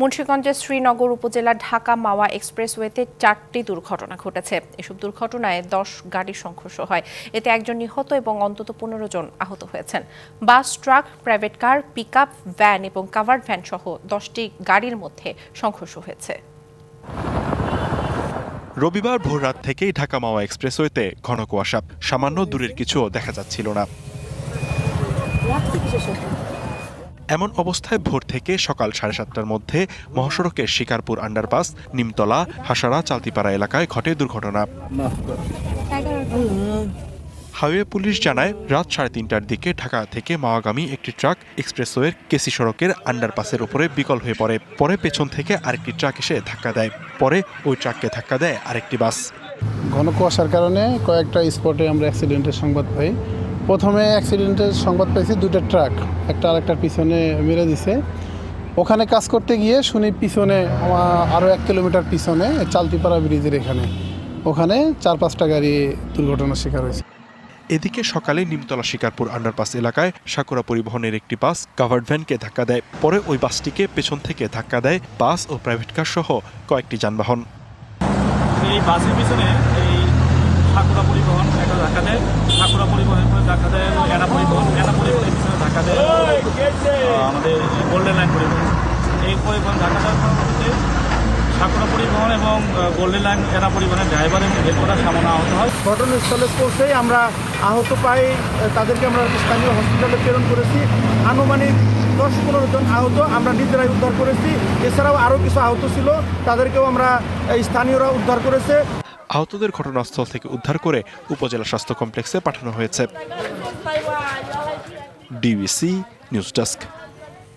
মুন্সিগঞ্জের শ্রীনগর উপজেলা ঢাকা মাওয়া এক্সপ্রেসওয়েতে চারটি দুর্ঘটনা ঘটেছে। এসব দুর্ঘটনায় দশ গাড়ির সংঘর্ষ হয়। এতে একজন নিহত এবং অন্তত পনেরো জন আহত হয়েছেন। Bus, truck, private car, pickup, van এবং কাভার্ড ভ্যান সহ দশটি গাড়ির মধ্যে সংঘর্ষ হয়েছে। রবিবার ভোররাত থেকেই ঢাকা মাওয়া এক্সপ্রেসওয়েতে ঘন কুয়াশা। সামান্য দূরের কিছুও দেখা যাচ্ছিল না। এমন অবস্থায় ভোর থেকে সকাল সাড়ে সাতটার মধ্যে মহাসড়কের শিকারপুর আন্ডারপাস, নিমতলা, হাসারা, চালতিপাড়া এলাকায় ঘটে দুর্ঘটনা। হাইওয়ে পুলিশ জানায়, রাত সাড়ে তিনটার দিকে ঢাকা থেকে মাওয়াগামী একটি ট্রাক এক্সপ্রেসওয়ের কেসি সড়কের আন্ডারপাসের উপরে বিকল হয়ে পড়ে। পরে পেছন থেকে আরেকটি ট্রাক এসে ধাক্কা দেয়। পরে ওই ট্রাককে ধাক্কা দেয় আরেকটি বাস। ঘন কুয়াশার কারণে কয়েকটা স্পটে আমরা অ্যাক্সিডেন্টের সংবাদ পাই। প্রথমে অ্যাক্সিডেন্টের সংবাদ পাইছি দুইটা ট্রাক একটা আরেকটার পিছনে মেরে দিছে। ওখানে কাজ করতে গিয়ে শুনি পিছনে আরও এক কিলোমিটার পিছনে চালতিপাড়া ব্রিজের এখানে। ওখানে চার পাঁচটা গাড়ি দুর্ঘটনার শিকার হয়েছে। এদিকে সকালে নিমতলা শিকারপুর আন্ডারপাস এলাকায় সাকুরা পরিবহনের একটি বাস কাভার্ড ভ্যানকে ধাক্কা দেয়। পরে ওই বাসটিকে পেছন থেকে ধাক্কা দেয় বাস ও প্রাইভেট কার সহ কয়েকটি যানবাহন। এই বাসের পিছনে এই ঠাকুরা পরিবহন একটা ধাক্কা দেয় ঠাকুরা পরিবহনের পরে ধাক্কা দেয় হলো এনা পরিবহন এনা আমাদের গোল্ডেন লাইন পরিবহন। এই পরিবহন দেওয়ার পরবর্তীতে পরিবহন এবং গোল্ডেন লাইন এনা পরিবহনের ড্রাইভার এবং হেল্পাররা সামান্য আহত হয়। ঘটনাস্থলে পৌঁছেই আমরা আহত পাই তাদেরকে আমরা স্থানীয় হসপিটালে প্রেরণ করেছি। আনুমানিক দশ পনেরো জন আহত আমরা নিজেরাই উদ্ধার করেছি। এছাড়াও আরও কিছু আহত ছিল তাদেরকেও আমরা স্থানীয়রা উদ্ধার করেছে। আহতদের ঘটনাস্থল থেকে উদ্ধার করে উপজেলা স্বাস্থ্য কমপ্লেক্সে পাঠানো হয়েছে। DVC News Desk.